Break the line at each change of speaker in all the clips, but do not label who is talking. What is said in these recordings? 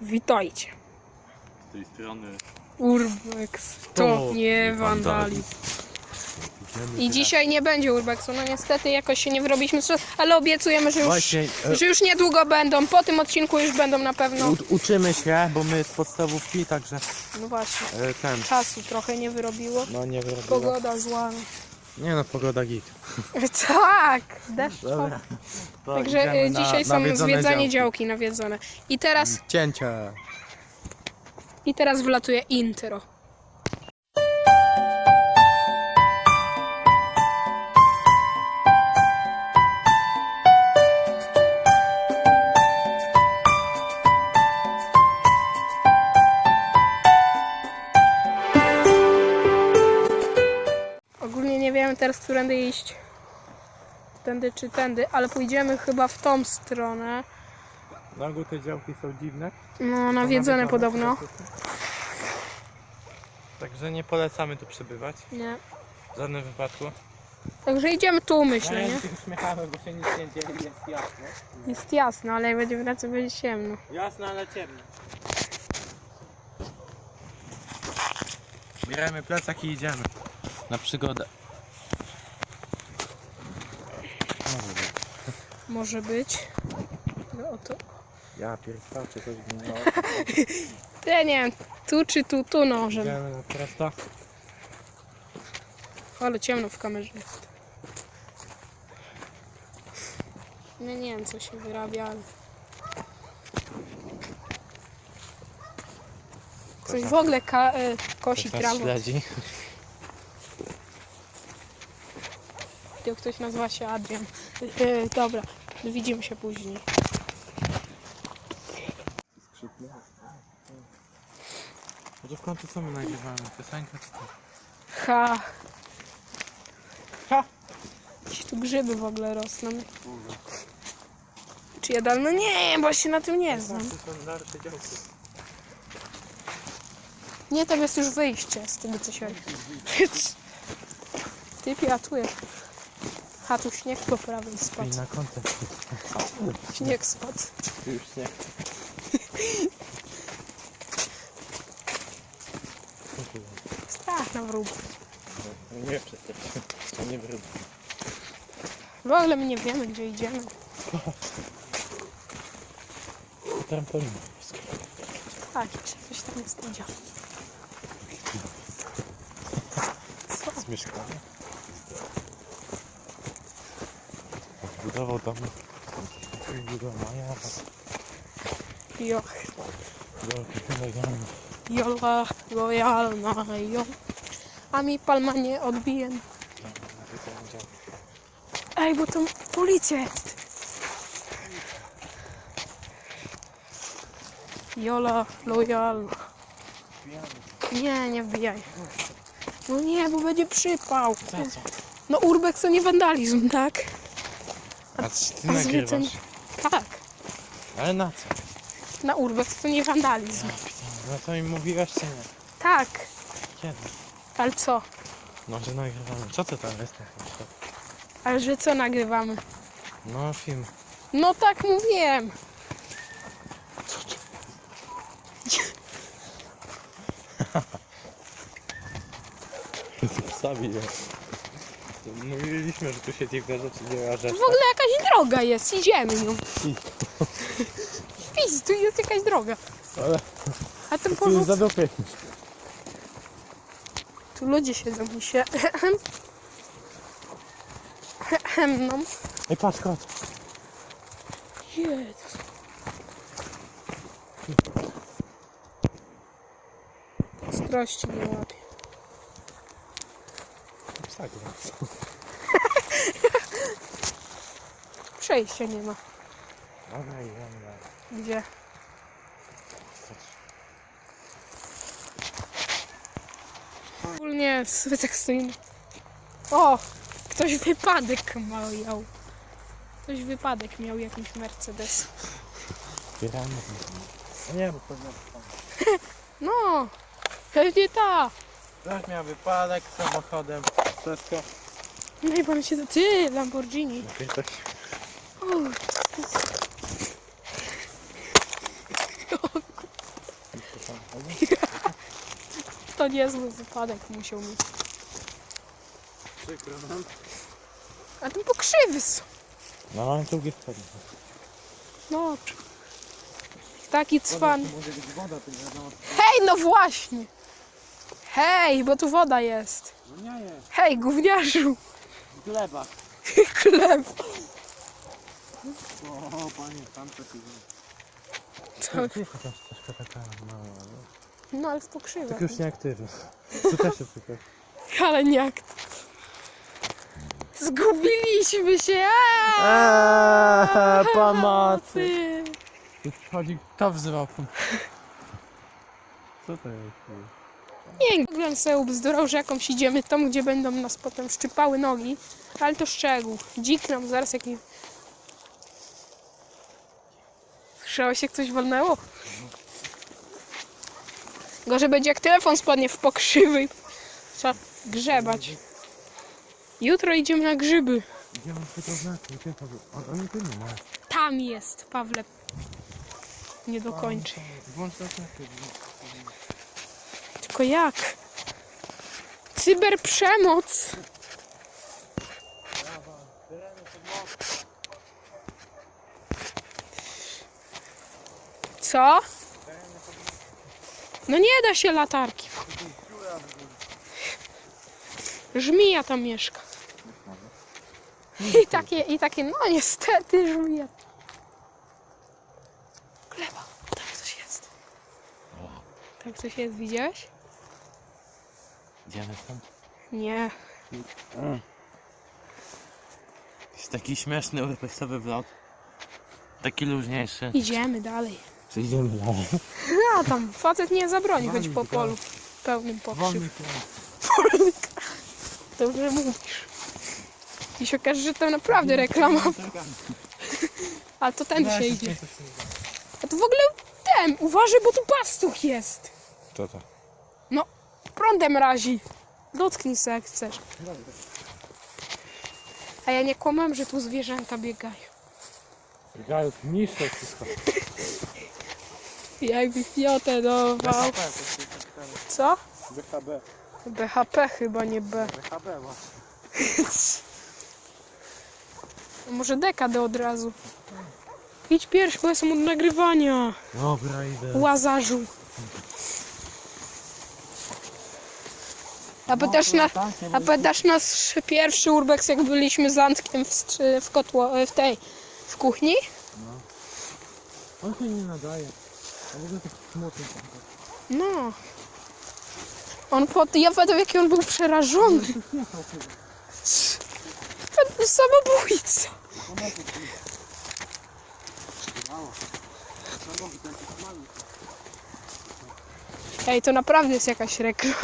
Witajcie.
Z tej strony
Urbex. To nie wandalizm. I dzisiaj nie będzie urbexu. No niestety jakoś się nie wyrobiliśmy z czasu, ale obiecujemy, że już,
Właśnie, e-
że już niedługo będą. Po tym odcinku już będą na pewno.
U, uczymy się, bo my z podstawówki, także
No właśnie.
e, ten,
Czasu trochę nie wyrobiło.
no nie wyrobiło.
Pogoda zła.
Nie no, pogoda git.
Tak, deszcz.
Dobra. To
Także
idziemy
y,
na
dzisiaj są
nawiedzone
zwiedzanie
działki.
działki nawiedzone. I teraz,
Cięcia.
I teraz wlatuje intro. Teraz, którędy iść. Tędy czy tędy, ale pójdziemy chyba w tą stronę.
Na ogół te działki są dziwne.
No, nawiedzone podobno.
Także nie polecamy tu przebywać.
Nie.
W żadnym wypadku.
Także idziemy tu, myślę, nie?
się uśmiechamy, bo się nic nie dzieje, jest jasno.
Jest jasno, ale jak będzie w nocy, będzie ciemno.
Jasno, ale ciemno. Bieramy plecak i idziemy. Na przygodę.
Może być. No oto.
Ja pierwsza, czy coś zmieniało?
Ja nie wiem, tu czy tu, tu nożem.
Idziemy na prosto.
Ale ciemno w kamerze jest. No nie wiem, co się wyrabia, ale... Ktoś w ogóle ka- e, kosi
Ktoś nas
trawę.
śledzi.
Tu ktoś nazywa się Adrian. E, dobra, widzimy się później.
Może w końcu co my nagrywamy? Piosenkę czy co?
Ha!
Ha!
Gdzieś tu grzyby w ogóle rosną. Czy jadalne? No nie, bo się na tym nie znam.
Działki.
Nie, tam jest już wyjście z tego co się Ty piatuje. Ha, tu śnieg po prawej
I
spadł.
na końcu.
Śnieg spadł.
Już nie.
Strach na wróg.
Nie przecież. To nie wróć.
W ogóle my nie wiemy, gdzie idziemy.
Trampolina.
Tak, czy coś tam jest idzie. Co?
Z Zbudował dom. Zbudował Maja.
Jo,
Wielki hulagan.
jola, lojalna, jo. A mi palma nie odbije. Ej, bo tam policja jest. Jola, lojalna. Nie, nie wbijaj. No nie, bo będzie przypał. No urbex to nie wandalizm, tak?
A ty
A
nagrywasz?
Tak.
Ale na co?
Na urbex to nie wandalizm.
No to mi mówiłaś czy nie?
Tak.
Kiedy?
Ale co?
No, że nagrywamy. Co to tam jest?
Ale że co nagrywamy?
No, film.
No tak mówiłem.
Sami Mówiliśmy, że tu się dziwne rzeczy dzieją, że...
W ogóle jakaś droga jest, idziemy nią. Pis, tu jest jakaś droga.
Ale
A ten
tu
powód...
jest za dupy.
Tu ludzie siedzą i się... no.
Ej, patrz, kot.
Jezus. Ostrości nie łapie.
Psak,
Przejścia nie ma.
Dobra, idziemy dalej.
Gdzie? Ogólnie sobie tak stoimy. O! Ktoś wypadek miał. Ktoś wypadek miał jakiś Mercedes.
Zbieramy. Nie, bo pewnie...
No! Pewnie ta!
Ktoś miał wypadek samochodem. Czeska.
No i pan się... Ty, Lamborghini. O, to niezły wypadek musiał mieć.
Przykro nam.
A tu pokrzywy są.
No, mamy.
No. Taki cwan. Hej, no właśnie! Hej, bo tu woda jest.
No nie jest.
Hej, gówniarzu.
Gleba.
Chleb.
O, panie, tam to
Co?
Jest jakaś troszkę taka mała.
No ale w pokrzywach.
Tak już nieaktywna. Tu też się przykład.
Ale nie jak. Zgubiliśmy się.
Eee,
Pomocy.
Chodzi, kto wzywał? Co to jest?
Nie, Google sobie ubzdurał, że jakąś idziemy tam, gdzie będą nas potem szczypały nogi. Ale to szczegół. Dzik nam zaraz jakiś... Słyszałeś, jak coś walnęło? Gorzej będzie jak telefon spadnie w pokrzywy. Trzeba grzebać. Jutro idziemy na grzyby.
Gdzie? On, tu nie ma.
Tam jest, Pawle. Nie dokończy.
Włącz.
Tylko jak? Cyberprzemoc. Co? No nie da się latarki. Żmija tam mieszka. I takie, i takie, no niestety żmija. Gleba, tam coś jest. Tam coś jest, widziałeś?
Idziemy stąd?
Nie.
Jest taki śmieszny urbestowy vlog. Taki luźniejszy.
Idziemy dalej.
Czy idziemy dalej?
No tam facet nie zabroni choć po polu pełnym pokrzyw. Dobrze mówisz. I się okaże, że to naprawdę reklama. A to ten się idzie. A to w ogóle ten, uważaj, bo tu pastuch jest.
Co to?
No, prądem razi. Dotknij se jak chcesz. A ja nie kłamam, że tu zwierzęta biegają.
Gają niższe wszystko.
Jakby fiotę dawał. Co?
BHB.
BHP chyba, nie B.
BHB ma.
Może dekadę od razu. Idź pierwszy, bo jestem od nagrywania.
Dobra, idę.
Łazarzu. A pytasz, na, a pytasz nas pierwszy urbex, jak byliśmy z Antkiem w, strzy- w, kotło, w tej, w kuchni?
On się nie nadaje. A w ogóle taki smutny.
No. On pod, ja pamiętam, jaki on był przerażony. Ten samobójca. Ej, to naprawdę jest jakaś reklama.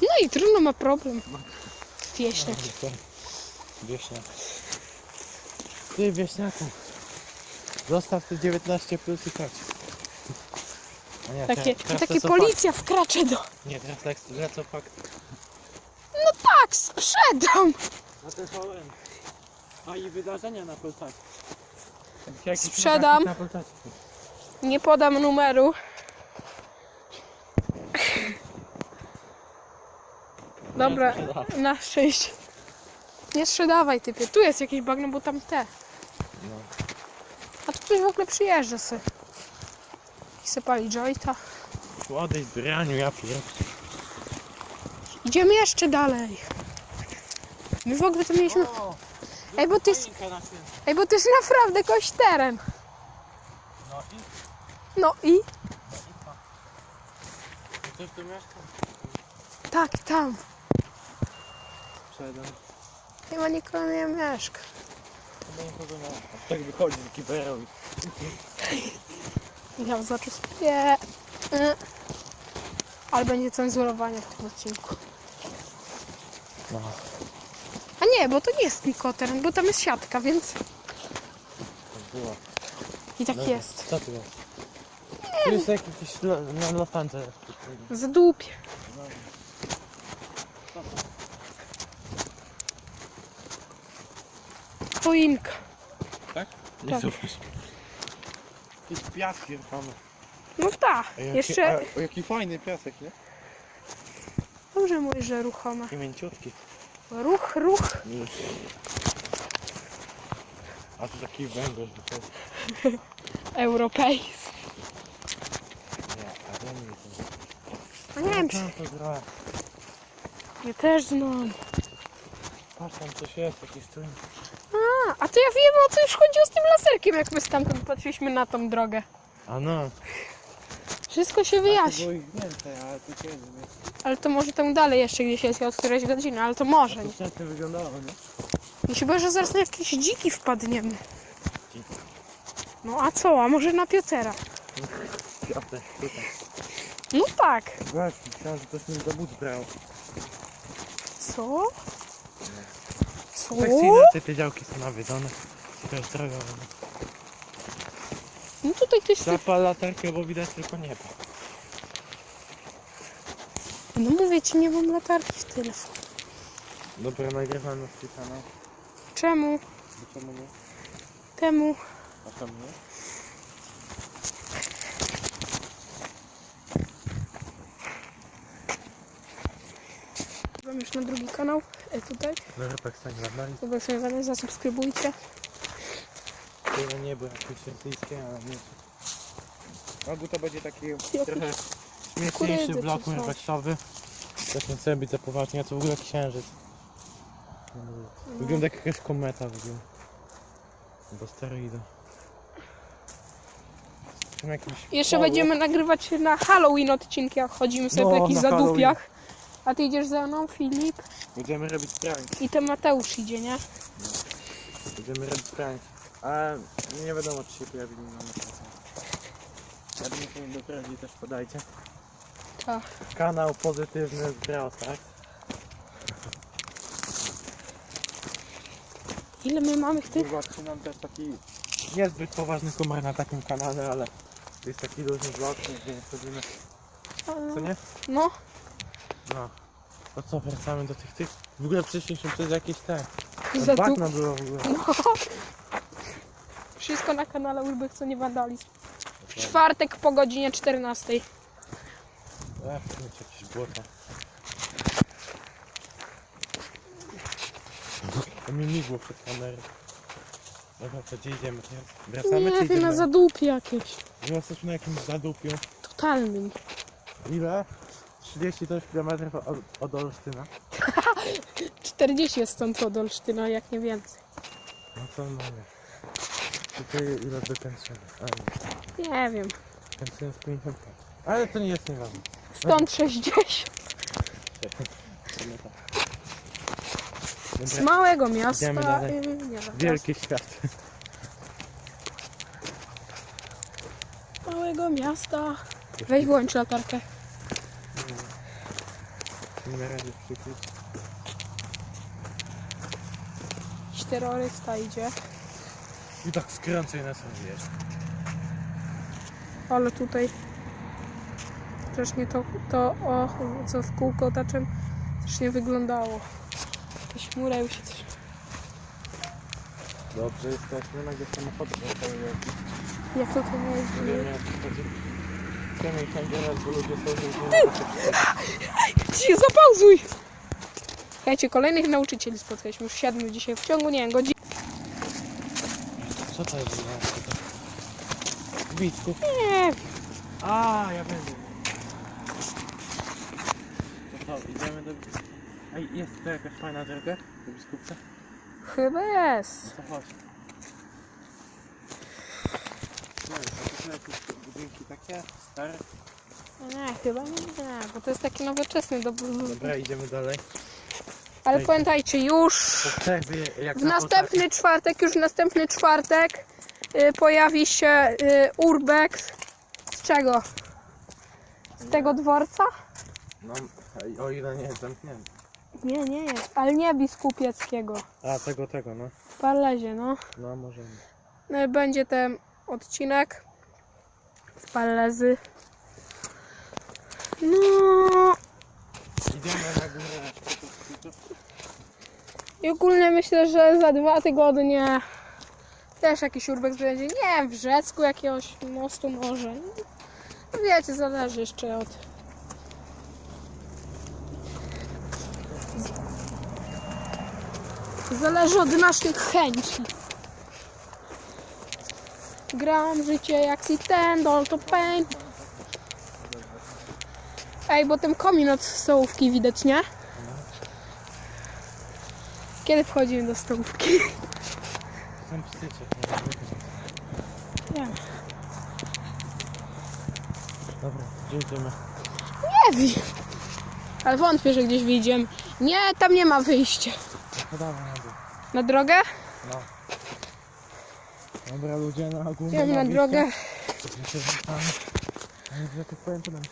No i trudno ma problem. Wieśniak.
Wieśniak. Ty wieśniaku. Zostaw te 19 plus i chodź. A nie,
Takie,
teraz- teraz
takie
to
policja wkracza do...
Nie, teraz tak lecą fakt.
No tak, sprzedam.
Na TVN. A i wydarzenia na Polsacie.
Sprzedam.
Na Polsacie.
Nie podam numeru. Dobra, na szczęście. Nie sprzedawaj typie. Tu jest jakieś bagno, bo tam te.
No.
A tu ktoś w ogóle przyjeżdża se. I se pali jointa.
Odejdź Brianiu, ja pierdolę.
Idziemy jeszcze dalej. My w ogóle to mieliśmy... Ej, bo to jest, ej, bo to jest naprawdę kość teren.
No i?
No i?
Ktoś tu mieszka?
Tak, tam.
Sprzedam.
Chyba nikogo nie mieszka.
No nikogo nie ma. Tak wychodzi taki bereł.
Michał zaczął nie. Y. Ale będzie cenzurowanie w tym odcinku.
No.
A nie, bo to nie jest tylko teren, bo tam jest siatka, więc
Tak było.
i tak
No,
jest.
Co tu jest? Tu jest jakiś na Los Angeles.
Zadupie. Choinka.
Tak?
Tak.
Jakieś piaski ruchome.
No tak,
jaki,
jeszcze...
a, o, jaki fajny piasek, nie?
Dobrze mówisz, że ruchome.
Mięciutki.
Ruch, ruch.
A tu taki węgorz wychodzi.
Europejski.
Nie, a to nie jest.
A nie wiem, czy...
Tam to gra.
Ja też znam.
Patrz tam coś jest, jakiś tu.
A, to ja wiem o co już chodziło z tym laserkiem, jak my stamtąd patrzyliśmy na tą drogę.
A no.
Wszystko się wyjaśni.
było ich więcej, ale to?
Ale to może tam dalej jeszcze gdzieś jest od którejś godziny, ale to może.
To
Nie?
wcześniej wyglądało, nie?
Ja się boję, że zaraz na jakieś dziki wpadniemy.
Dziki.
No a co, a może na Piotera?
Tutaj.
No tak.
Właśnie, myślałem, że ktoś mi but brał.
Co? Co?
Sekcyjne te, te działki są nawiedzone. Jest droga.
No tutaj ktoś...
Zapal latarkę, bo widać tylko niebo.
No mówię ci, nie mam latarki w telefon.
Dobra, nagrywam na.
Czemu?
Czemu nie?
Temu?
A czemu nie?
Mam już na drugi kanał, e, tutaj.
No rypek stań nad nami.
Zobaczmy, zasubskrybujcie.
Tyle niebo jakieś rosyjskie, ale nie. Albo to będzie taki trochę śmieszniejszy
kukurydzy
blok
czy coś.
urweksowy. Tak nie chcę być za poważnie, a to w ogóle księżyc. Wygląda jak jakaś kometa wygląda. Albo steroida. Tam jakiś
Jeszcze
koło.
będziemy nagrywać na Halloween odcinki, jak chodzimy sobie
No,
po jakichś
na
zadupiach. A ty idziesz za mną, Filip?
Będziemy robić prank.
I ten Mateusz idzie, nie?
Będziemy robić prank. A nie wiadomo czy się pojawi na kanale. Ja bym się do też podajcie.
Tak.
Kanał pozytywny z Brawl Stars.
Ile my mamy w tych?
Kurwa, trzymam też taki niezbyt poważny humor na takim kanale, ale to jest taki luźny vlog, gdzie nie wchodzimy. Co nie?
No,
No. To co, wracamy do tych tych? W ogóle przeszliśmy przez jakieś te...
Zadup-
Bagna było w ogóle.
no. Wszystko na kanale Urbex, co nie wandalizm. W czwartek po godzinie 14.
Ech, tu jest jakieś błoto. To mi migło przed kamerą. Dobra, to gdzie idziemy? Wracamy
Nie
czy
wiem, na
idziemy?
zadupie jakieś.
My jesteśmy na jakimś zadupiu.
Totalnym.
Ile? 30 też km od, od Olsztyna.
40 jest stąd od Olsztyna, jak nie więcej.
No to mamy. Tutaj ile do? A nie,
Nie wiem.
kończenie jest 50. Ale to nie jest nieważne.
Stąd 60.
Wiemy tak.
Z
Dobra,
małego miasta.
Dalej.
y, Nie, wiem,
Wielki świat.
z małego miasta. Weź włącz latarkę.
Nie na razie przykryć.
Terrorysta idzie.
I tak skręcaj nas wiesz.
Ale tutaj też nie to, to o, co w kółko otaczem też nie wyglądało. Jakieś chmura już się też...
Dobrze, jesteśmy na gdzie samochody.
Jak to to nie jest?
Nie wiem jak to chodzi. Chcemy ich bo ludzie są, że
Ci, zapauzuj! Słuchajcie, kolejnych nauczycieli spotkaliśmy, już siedmiu dzisiaj w ciągu, nie wiem, godzin.
Co to jest Bitków.
Nie.
A, ja wiem. To co, idziemy do... Ej, jest tu jakaś fajna droga do biskupca?
Chyba jest.
No to chodź. Wiem, to są jakieś budynki takie stare.
Nie, chyba nie, bo to jest taki nowoczesny do
Dobra, idziemy dalej.
Ale pamiętajcie, już
jak
w
na
następny czwartek, już w następny czwartek y, pojawi się y, Urbex. Z czego? Z tego dworca?
No, o ile nie jest zamknięty.
Nie, nie jest, ale nie biskupieckiego.
A, tego, tego, no.
W Palezie, no.
No, możemy.
no i będzie ten odcinek z Palezy. No
Idziemy na górę.
i ogólnie myślę, że za dwa tygodnie też jakiś Urbex będzie, nie w Rzecku jakiegoś mostu może. No Wiecie, zależy jeszcze od... Zależy od naszych chęci. Gram życie jak Nintendo, to pain. Ej, bo ten komin od stołówki widać, nie? Kiedy wchodzimy do stołówki?
Są psycie.
Nie,
Dobra, gdzie idziemy?
nie wiem. Ale wątpię, że gdzieś wyjdziemy. Nie, tam nie ma wyjścia.
No dawaj na dół.
Na drogę?
No. Dobra ludzie, na główną
Idziemy na drogę.
Ja wracamy. A jak ja powiem, to nam się